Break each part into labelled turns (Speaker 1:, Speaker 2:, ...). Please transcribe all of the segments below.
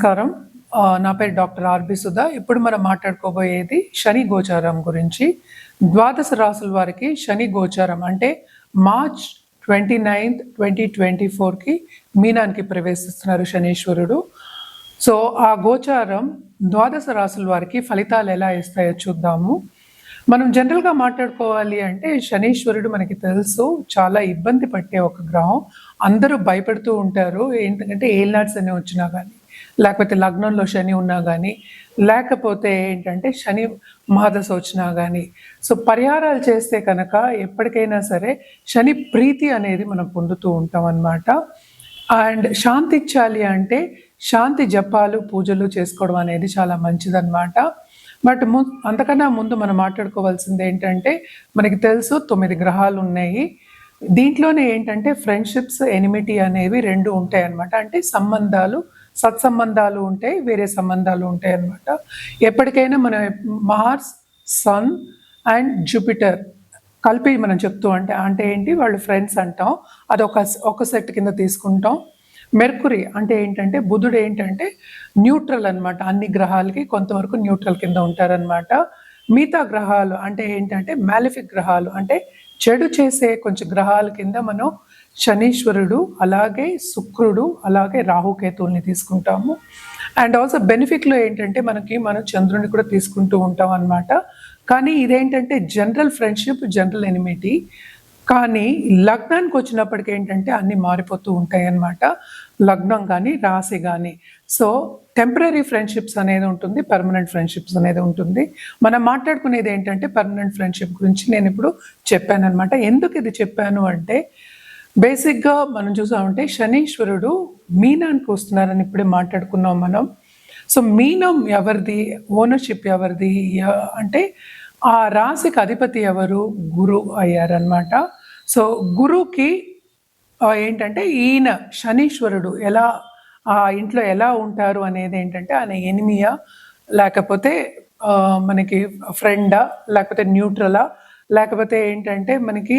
Speaker 1: నమస్కారం. నా పేరు డాక్టర్ ఆర్బి సుధా. ఇప్పుడు మనం మాట్లాడుకోబోయేది శని గోచారం గురించి. ద్వాదశ రాసుల వారికి శని గోచారం అంటే March twenty ninth twenty twenty ఫోర్కి మీనానికి ప్రవేశిస్తున్నారు శనీశ్వరుడు. సో ఆ గోచారం ద్వాదశ రాసుల వారికి ఫలితాలు ఎలా ఇస్తాయో చూద్దాము. మనం జనరల్గా మాట్లాడుకోవాలి అంటే శనీశ్వరుడు మనకి తెలుసు చాలా ఇబ్బంది పట్టే ఒక గ్రహం. అందరూ భయపడుతూ ఉంటారు ఏంటంటే ఏల్నాడ్స్ అని వచ్చినా కానీ. లేకపోతే లగ్నంలో శని ఉన్నా కానీ లేకపోతే ఏంటంటే శని మహాదశ వచ్చినా కానీ సో పరిహారాలు చేస్తే కనుక ఎప్పటికైనా సరే శని ప్రీతి అనేది మనం పొందుతూ ఉంటాం అన్నమాట. అండ్ శాంతి ఇచ్చాలి అంటే శాంతి జపాలు పూజలు చేసుకోవడం అనేది చాలా మంచిదన్నమాట. బట్ ము అంతకన్నా ముందు మనం మాట్లాడుకోవాల్సింది ఏంటంటే మనకి తెలుసు తొమ్మిది గ్రహాలు ఉన్నాయి. దీంట్లోనే ఏంటంటే ఫ్రెండ్షిప్స్ ఎనిమిటీ అనేవి రెండు ఉంటాయి అన్నమాట అంటే సంబంధాలు సత్సంబంధాలు ఉంటాయి వేరే సంబంధాలు ఉంటాయి అన్నమాట. ఎప్పటికైనా మనం మార్స్ సన్ అండ్ జూపిటర్ కలిపి మనం చెప్తూ అంటే అంటే ఏంటి? వాళ్ళు ఫ్రెండ్స్ అంటాం. అది ఒక ఒక సెట్ కింద తీసుకుంటాం. మెర్కురీ అంటే ఏంటంటే బుధుడు ఏంటంటే న్యూట్రల్ అనమాట అన్ని గ్రహాలకి కొంతవరకు న్యూట్రల్ కింద ఉంటారనమాట మిగతా గ్రహాలు అంటే ఏంటంటే మ్యాలిఫిక్ గ్రహాలు. అంటే చెడు చేసే కొంచెం గ్రహాల కింద మనం శనీశ్వరుడు అలాగే శుక్రుడు అలాగే రాహుకేతువుల్ని తీసుకుంటాము. అండ్ ఆల్సో బెనిఫిట్లో ఏంటంటే మనకి మనం చంద్రుని కూడా తీసుకుంటూ ఉంటాం అన్నమాట. కానీ ఇదేంటంటే జనరల్ ఫ్రెండ్షిప్ జనరల్ ఎనిమిటీ కానీ లగ్నానికి వచ్చినప్పటికి ఏంటంటే అన్నీ మారిపోతూ ఉంటాయి అన్నమాట. లగ్నం కానీ రాశి కానీ సో టెంపరీ ఫ్రెండ్షిప్స్ అనేది ఉంటుంది పర్మనెంట్ ఫ్రెండ్షిప్స్ అనేది ఉంటుంది. మనం మాట్లాడుకునేది ఏంటంటే పర్మనెంట్ ఫ్రెండ్షిప్ గురించి నేను ఇప్పుడు చెప్పాను అనమాట ఎందుకు ఇది చెప్పాను అంటే బేసిక్గా మనం చూసామంటే శనీశ్వరుడు మీనానికి వస్తున్నారని ఇప్పుడే మాట్లాడుకున్నాం మనం. సో మీనం ఎవరిది? ఓనర్షిప్ ఎవరిది? అంటే ఆ రాశికి అధిపతి ఎవరు? గురు అయ్యారనమాట సో గురుకి ఏంటంటే ఈయన శనీశ్వరుడు ఎలా ఆ ఇంట్లో ఎలా ఉంటారు అనేది ఏంటంటే ఆయన ఎనిమియా లేకపోతే మనకి ఫ్రెండా లేకపోతే న్యూట్రలా లేకపోతే ఏంటంటే మనకి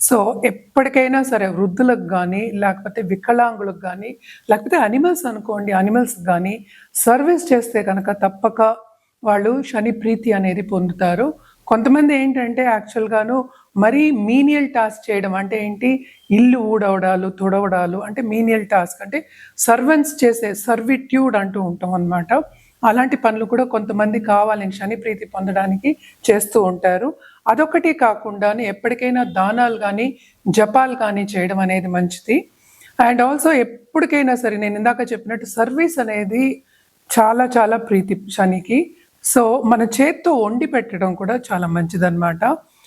Speaker 1: సో ఎప్పటికైనా సరే వృద్ధులకు కానీ లేకపోతే వికలాంగులకు కానీ లేకపోతే అనిమల్స్ అనుకోండి అనిమల్స్ కానీ సర్వీస్ చేస్తే కనుక తప్పక వాళ్ళు శని ప్రీతి అనేది పొందుతారు. కొంతమంది ఏంటంటే యాక్చువల్గాను మరీ మీనియల్ టాస్క్ చేయడం అంటే ఏంటి? ఇల్లు ఊడవడాలు తుడవడాలు అంటే మీనియల్ టాస్క్ అంటే సర్వెంట్స్ చేసే సర్విట్యూడ్ అంటూ ఉంటాం అన్నమాట. అలాంటి పనులు కూడా కొంతమంది కావాలని శని ప్రీతి పొందడానికి చేస్తూ ఉంటారు. అదొకటి కాకుండా ఎప్పటికైనా దానాలు కానీ జపాలు కానీ చేయడం అనేది మంచిది. అండ్ ఆల్సో ఎప్పటికైనా సరే నేను ఇందాక చెప్పినట్టు సర్వీస్ అనేది చాలా చాలా ప్రీతి శనికి. సో మన చేత్తో వండి పెట్టడం కూడా చాలా మంచిదన్నమాట.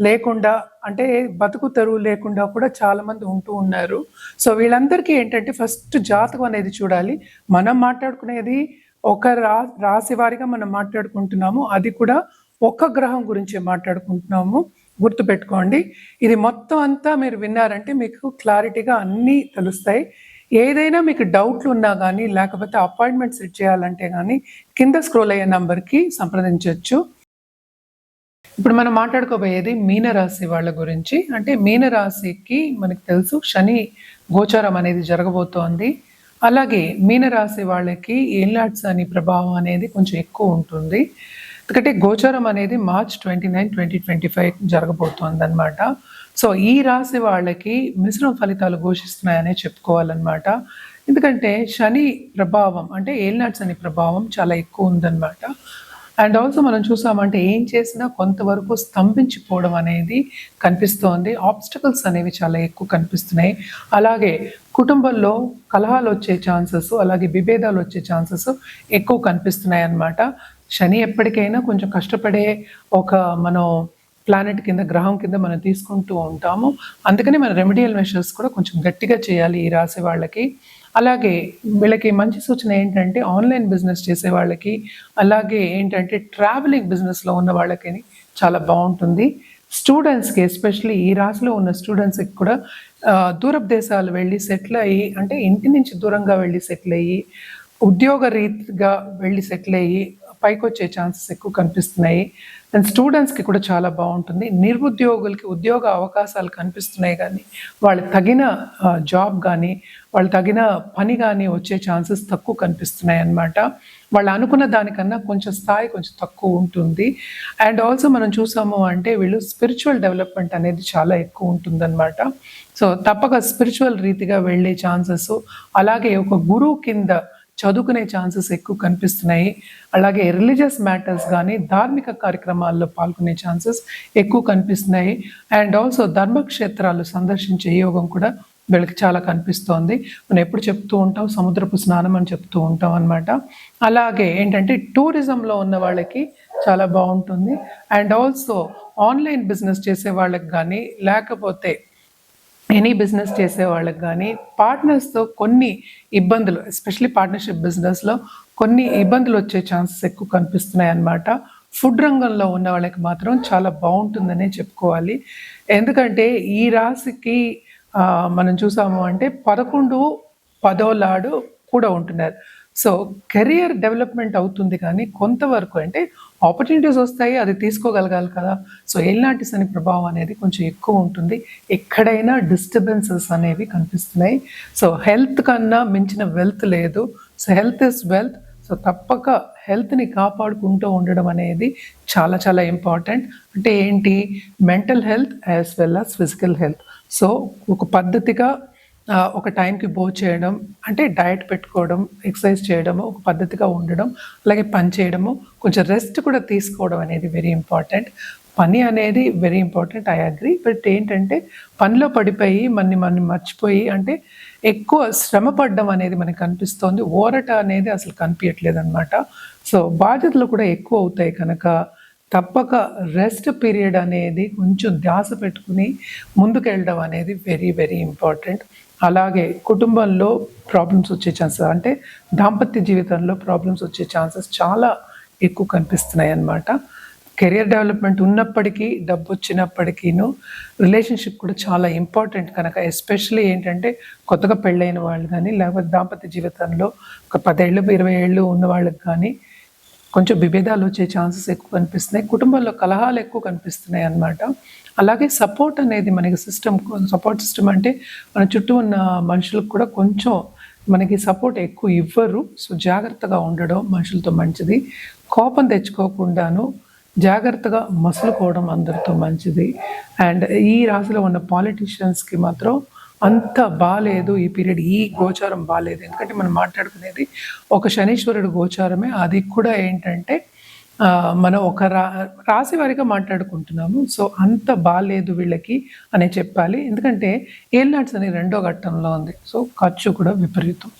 Speaker 1: లేకుండా అంటే బతుకు తెరువు లేకుండా కూడా చాలామంది ఉంటూ ఉన్నారు. సో వీళ్ళందరికీ ఏంటంటే ఫస్ట్ జాతకం అనేది చూడాలి. మనం మాట్లాడుకునేది ఒక రా రాశి వారిగా మనం మాట్లాడుకుంటున్నాము. అది కూడా ఒక గ్రహం గురించి మాట్లాడుకుంటున్నాము. గుర్తుపెట్టుకోండి. ఇది మొత్తం అంతా మీరు విన్నారంటే మీకు క్లారిటీగా అన్నీ తెలుస్తాయి. ఏదైనా మీకు డౌట్లు ఉన్నా కానీ లేకపోతే అపాయింట్మెంట్ సెట్ చేయాలంటే కానీ కింద స్క్రోల్ అయ్యే నెంబర్కి సంప్రదించవచ్చు ఇప్పుడు మనం మాట్లాడుకోబోయేది మీనరాశి వాళ్ళ గురించి. అంటే మీనరాశికి మనకు తెలుసు శని గోచారం అనేది జరగబోతోంది. అలాగే మీనరాశి వాళ్ళకి ఏలాట్స్ అని ప్రభావం అనేది కొంచెం ఎక్కువ ఉంటుంది. ఎందుకంటే గోచారం అనేది March twenty nine twenty twenty five జరగబోతోంది అనమాట సో ఈ రాశి వాళ్ళకి మిశ్రమ ఫలితాలు ఘోషిస్తున్నాయనే చెప్పుకోవాలన్నమాట. ఎందుకంటే శని ప్రభావం అంటే ఏల్నాట్స్ అనే ప్రభావం చాలా ఎక్కువ ఉందన్నమాట. అండ్ ఆల్సో మనం చూసామంటే ఏం చేసినా కొంతవరకు స్తంభించిపోవడం అనేది కనిపిస్తోంది. ఆబ్స్టకల్స్ అనేవి చాలా ఎక్కువ కనిపిస్తున్నాయి. అలాగే కుటుంబంలో కలహాలు వచ్చే ఛాన్సెస్ అలాగే విభేదాలు వచ్చే ఛాన్సెస్ ఎక్కువ కనిపిస్తున్నాయి అన్నమాట. శని ఎప్పటికైనా కొంచెం కష్టపడే ఒక మనం ప్లానెట్ కింద గ్రహం కింద మనం తీసుకుంటూ ఉంటాము. అందుకని మన రెమెడియల్ మెషర్స్ కూడా కొంచెం గట్టిగా చేయాలి ఈ రాశి వాళ్ళకి. అలాగే వీళ్ళకి మంచి సూచన ఏంటంటే ఆన్లైన్ బిజినెస్ చేసే వాళ్ళకి అలాగే ఏంటంటే ట్రావెలింగ్ బిజినెస్లో ఉన్న వాళ్ళకి చాలా బాగుంటుంది. స్టూడెంట్స్కి ఎస్పెషల్లీ ఈ రాశిలో ఉన్న స్టూడెంట్స్కి కూడా ఆ, దూరపు దేశాలు వెళ్ళి సెటిల్ అయ్యి అంటే ఇంటి నుంచి దూరంగా వెళ్ళి సెటిల్ అయ్యి ఉద్యోగ రీతిగా వెళ్ళి సెటిల్ అయ్యి పైకి వచ్చే ఛాన్సెస్ ఎక్కువ కనిపిస్తున్నాయి. అండ్ స్టూడెంట్స్కి కూడా చాలా బాగుంటుంది. నిరుద్యోగులకి ఉద్యోగ అవకాశాలు కనిపిస్తున్నాయి కానీ వాళ్ళకి తగిన జాబ్ కానీ వాళ్ళు తగిన పని కానీ వచ్చే ఛాన్సెస్ తక్కువ కనిపిస్తున్నాయి అన్నమాట. వాళ్ళు అనుకున్న దానికన్నా కొంచెం స్థాయి కొంచెం తక్కువ ఉంటుంది. అండ్ ఆల్సో మనం చూసాము అంటే వీళ్ళు స్పిరిచువల్ డెవలప్మెంట్ అనేది చాలా ఎక్కువ ఉంటుందన్నమాట. సో తప్పక స్పిరిచువల్ రీతిగా వెళ్ళే ఛాన్సెస్ అలాగే ఒక గురువు కింద చదువుకునే ఛాన్సెస్ ఎక్కువ కనిపిస్తున్నాయి. అలాగే రిలీజియస్ మ్యాటర్స్ కానీ ధార్మిక కార్యక్రమాల్లో పాల్గొనే ఛాన్సెస్ ఎక్కువ కనిపిస్తున్నాయి. అండ్ ఆల్సో ధర్మక్షేత్రాలు సందర్శించే యోగం కూడా వీళ్ళకి చాలా కనిపిస్తోంది. మనం ఎప్పుడు చెప్తూ ఉంటాం సముద్రపు స్నానం అని చెప్తూ ఉంటాం అనమాట అలాగే ఏంటంటే టూరిజంలో ఉన్న వాళ్ళకి చాలా బాగుంటుంది. అండ్ ఆల్సో ఆన్లైన్ బిజినెస్ చేసే వాళ్ళకి కానీ లేకపోతే ఎనీ బిజినెస్ చేసే వాళ్ళకి కానీ పార్ట్నర్స్తో కొన్ని ఇబ్బందులు ఎస్పెషలీ పార్ట్నర్షిప్ బిజినెస్లో కొన్ని ఇబ్బందులు వచ్చే ఛాన్సెస్ ఎక్కువ కనిపిస్తున్నాయి అన్నమాట. ఫుడ్ రంగంలో ఉన్న వాళ్ళకి మాత్రం చాలా బాగుంటుందనే చెప్పుకోవాలి. ఎందుకంటే ఈ రాశికి మనం చూసాము అంటే పదకొండు పదోలాడు కూడా ఉంటున్నారు. సో కెరియర్ డెవలప్మెంట్ అవుతుంది కానీ కొంతవరకు అంటే ఆపర్చునిటీస్ వస్తాయి అది తీసుకోగలగాలి కదా. సో ఎలాంటి శని ప్రభావం అనేది కొంచెం ఎక్కువ ఉంటుంది. ఎక్కడైనా డిస్టర్బెన్సెస్ అనేవి కనిపిస్తున్నాయి. సో హెల్త్ కన్నా మించిన వెల్త్ లేదు. So health is wealth so తప్పక హెల్త్ని కాపాడుకుంటూ ఉండడం అనేది చాలా చాలా ఇంపార్టెంట్ అంటే ఏంటి? Mental health as well as physical health so ఒక పద్ధతిగా ఒక టైంకి భో చేయడం అంటే డయట్ పెట్టుకోవడం ఎక్సర్సైజ్ చేయడము ఒక పద్ధతిగా ఉండడం అలాగే పని చేయడము కొంచెం రెస్ట్ కూడా తీసుకోవడం అనేది వెరీ ఇంపార్టెంట్ పని అనేది very important I agree but ఏంటంటే పనిలో పడిపోయి మనని మనం మర్చిపోయి అంటే ఎక్కువ శ్రమ పడడం అనేది మనకు కనిపిస్తోంది ఓరట అనేది అసలు కనిపించట్లేదు అనమాట సో బాధ్యతలు కూడా ఎక్కువ అవుతాయి కనుక తప్పక రెస్ట్ పీరియడ్ అనేది కొంచెం ధ్యాస పెట్టుకుని ముందుకెళ్ళడం అనేది వెరీ వెరీ ఇంపార్టెంట్ అలాగే కుటుంబంలో ప్రాబ్లమ్స్ వచ్చే ఛాన్సెస్ అంటే దాంపత్య జీవితంలో ప్రాబ్లమ్స్ వచ్చే ఛాన్సెస్ చాలా ఎక్కువ కనిపిస్తున్నాయి అన్నమాట. కెరియర్ డెవలప్మెంట్ ఉన్నప్పటికీ డబ్బు వచ్చినప్పటికీను రిలేషన్షిప్ కూడా చాలా ఇంపార్టెంట్ కనుక ఎస్పెషల్లీ ఏంటంటే కొత్తగా పెళ్ళైన వాళ్ళు కానీ లేకపోతే దాంపత్య జీవితంలో ఒక పదేళ్ళు ఇరవై ఏళ్ళు ఉన్న వాళ్ళకి కానీ కొంచెం విభేదాలు వచ్చే ఛాన్సెస్ ఎక్కువ కనిపిస్తున్నాయి కుటుంబంలో కలహాలు ఎక్కువ కనిపిస్తున్నాయి అన్నమాట. అలాగే సపోర్ట్ అనేది మనకి సిస్టమ్ సపోర్ట్ సిస్టమ్ అంటే మన చుట్టూ ఉన్న మనుషులకు కూడా కొంచెం మనకి సపోర్ట్ ఎక్కువ ఇవ్వరు. సో జాగ్రత్తగా ఉండడం మనుషులతో మంచిది. కోపం తెచ్చుకోకుండాను జాగ్రత్తగా మసులుకోవడం అందరితో మంచిది. అండ్ ఈ రాశిలో ఉన్న పాలిటీషియన్స్కి మాత్రం అంత బాగాలేదు ఈ పీరియడ్ ఈ గోచారం బాగాలేదు ఎందుకంటే మనం మాట్లాడుకునేది ఒక శనీశ్వరుడు గోచారమే. అది కూడా ఏంటంటే మనం ఒక రా రాశి వారిగా మాట్లాడుకుంటున్నాము. సో అంత బాగాలేదు వీళ్ళకి అనే చెప్పాలి. ఎందుకంటే ఏల్నాట్స్ అనే రెండో ఘట్టంలో ఉంది. సో ఖర్చు కూడా విపరీతం.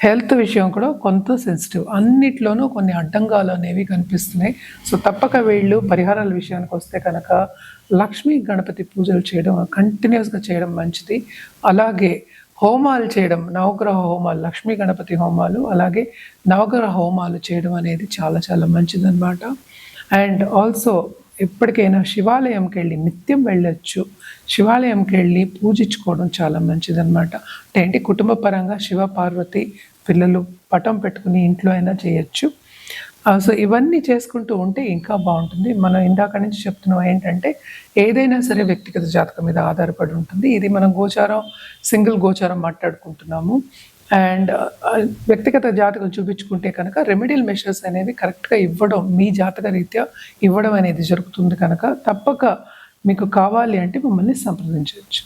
Speaker 1: హెల్త్ విషయం కూడా కొంత సెన్సిటివ్ అన్నిట్లోనూ కొన్ని అడ్డంగాలు అనేవి కనిపిస్తున్నాయి. సో తప్పక వీళ్ళు పరిహారాల విషయానికి వస్తే కనుక లక్ష్మీ గణపతి పూజలు చేయడం కంటిన్యూస్గా చేయడం మంచిది. అలాగే హోమాలు చేయడం నవగ్రహ హోమాలు లక్ష్మీ గణపతి హోమాలు అలాగే నవగ్రహ హోమాలు చేయడం అనేది చాలా చాలా మంచిదన్నమాట. అండ్ ఆల్సో ఎప్పటికైనా శివాలయంకి వెళ్ళి నిత్యం వెళ్ళొచ్చు. శివాలయంకి వెళ్ళి పూజించుకోవడం చాలా మంచిదన్నమాట. అంటే ఏంటి? కుటుంబ పరంగా శివ పార్వతి పిల్లలు పటం పెట్టుకుని ఇంట్లో అయినా చేయొచ్చు. సో ఇవన్నీ చేసుకుంటూ ఉంటే ఇంకా బాగుంటుంది. మనం ఇందాక నుంచి చెప్తున్నాం ఏంటంటే ఏదైనా సరే వ్యక్తిగత జాతకం మీద ఆధారపడి ఉంటుంది. ఇది మనం గోచారం సింగిల్ గోచారం మాట్లాడుకుంటున్నాము. అండ్ వ్యక్తిగత జాతకం చూపించుకుంటే కనుక రెమెడియల్ మెషర్స్ అనేవి కరెక్ట్గా ఇవ్వడం మీ జాతక రీత్యా ఇవ్వడం అనేది జరుగుతుంది కనుక తప్పక మీకు కావాలి అంటే మమ్మల్ని సంప్రదించవచ్చు.